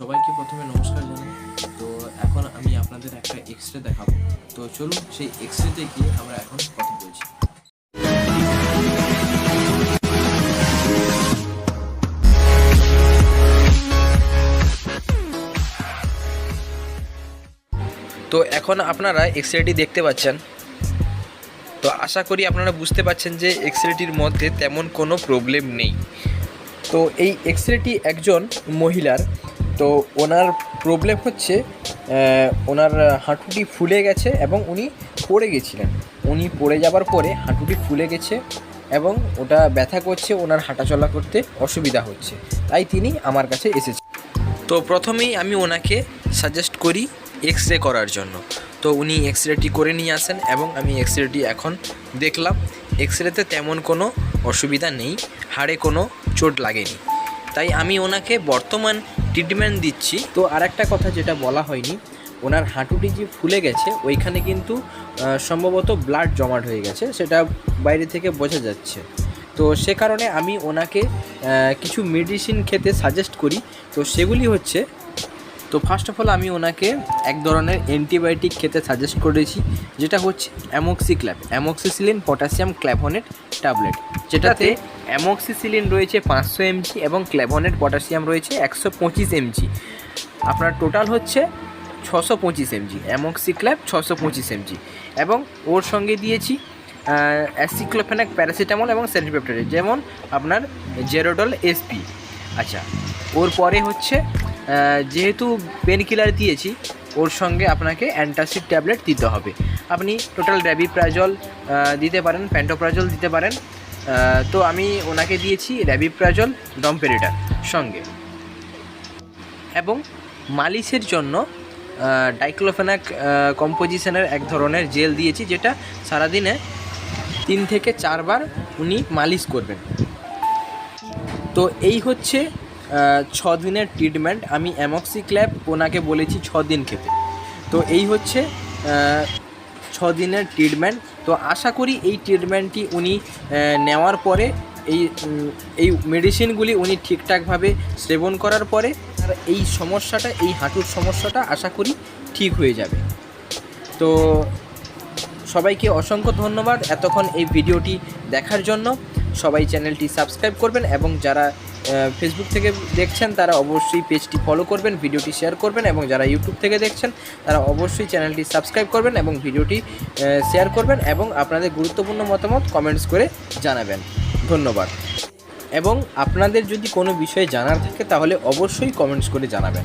সবাইকে প্রথমে নমস্কার জানাই। তো এখন আমি আপনাদের একটা এক্স রে দেখাবো। তো চলুন সেই এক্স রেতে গিয়ে আমরা এখন কথা বলছি। তো এখন আপনারা এক্স রেটি দেখতে পাচ্ছেন। তো আশা করি আপনারা বুঝতে পারছেন যে এক্স রেটির মধ্যে তেমন কোনো প্রবলেম নেই। তো এই এক্স রেটি একজন মহিলার তো ওনার প্রবলেম হচ্ছে ওনার হাঁটুটি ফুলে গেছে এবং উনি পড়ে গেছিলেন। উনি পড়ে যাবার পরে হাঁটুটি ফুলে গেছে এবং ওটা ব্যথা করছে, ওনার হাঁটাচলা করতে অসুবিধা হচ্ছে। তাই তিনি আমার কাছে এসেছেন। তো প্রথমেই আমি ওনাকে সাজেস্ট করি এক্স রে করার জন্য। তো উনি এক্স রেটি করে নিয়ে আসেন এবং আমি এক্স রেটি এখন দেখলাম। এক্স রেতে তেমন কোনো অসুবিধা নেই, হাড়ে কোনো চোট লাগেনি। তাই আমি ওনাকে বর্তমান ট্রিটমেন্ট দিচ্ছি। তো আর একটা কথা যেটা বলা হয়নি, ওনার হাঁটুটি যে ফুলে গেছে, ওইখানে কিন্তু সম্ভবত ব্লাড জমাট হয়ে গেছে, সেটা বাইরে থেকে বোঝা যাচ্ছে। তো সে কারণে আমি ওনাকে কিছু মেডিসিন খেতে সাজেস্ট করি। তো সেগুলি হচ্ছে তো ফার্স্ট অফ অল আমি ওনাকে এক ধরনের অ্যান্টিবায়োটিক খেতে সাজেস্ট করেছি যেটা হচ্ছে Amoxyclav amoxicillin potassium clavulanate tablet যেটাতে অ্যামোক্সিসিলিন রয়েছে পাঁচশো এমজি এবং ক্ল্যাভনেট পটাশিয়াম রয়েছে একশো পঁচিশ এমজি আপনার টোটাল হচ্ছে ছশো পঁচিশ এমজি অ্যামোক্সিক্ল্যাপ ছশো পঁচিশ এমজি এবং ওর সঙ্গে দিয়েছি অ্যাসিক্লোফেনাক প্যারাসিটামল এবং সেন্টিপেপটাইড যেমন আপনার জেরোডল এসপি আচ্ছা ওর পরে হচ্ছে যেহেতু পেন কিলার দিয়েছি, ওর সঙ্গে আপনাকে অ্যান্টাসিড ট্যাবলেট দিতে হবে। আপনি টোটাল র্যাবিপ্রাজল দিতে পারেন প্যান্টোপ্রাজল দিতে পারেন। তো আমি ওনাকে দিয়েছি র্যাবিপ্রাজল ডম্পেরিটার সঙ্গে। এবং মালিশের জন্য ডাইক্লোফেনাক কম্পোজিশনের এক ধরনের জেল দিয়েছি, যেটা সারাদিনে তিন থেকে চারবার উনি মালিশ করবেন। তো এই হচ্ছে ছ দিনের ট্রিটমেন্ট আমি অ্যামক্সিক্ল্যাপ ওনাকে বলেছি ছ দিন খেতে। তো এই হচ্ছে ছ দিনের ট্রিটমেন্ট তো আশা করি এই ট্রিটমেন্টটি উনি নেওয়ার পরে এই এই মেডিসিনগুলি উনি ঠিকঠাকভাবে সেবন করার পরে আর এই সমস্যাটা, এই হাঁটুর সমস্যাটা আশা করি ঠিক হয়ে যাবে। তো সবাইকে অসংখ্য ধন্যবাদ এতক্ষণ এই ভিডিওটি দেখার জন্য। সবাই চ্যানেলটি সাবস্ক্রাইব করবেন এবং যারা ফেসবুক থেকে দেখছেন, তারা অবশ্যই পেজটি ফলো করবেন, ভিডিওটি শেয়ার করবেন এবং যারা ইউটিউব থেকে দেখছেন, তারা অবশ্যই চ্যানেলটি সাবস্ক্রাইব করবেন এবং ভিডিওটি শেয়ার করবেন এবং আপনাদের গুরুত্বপূর্ণ মতামত কমেন্টস করে জানাবেন। ধন্যবাদ। এবং আপনাদের যদি কোনো বিষয়ে জানার থাকে, তাহলে অবশ্যই কমেন্টস করে জানাবেন।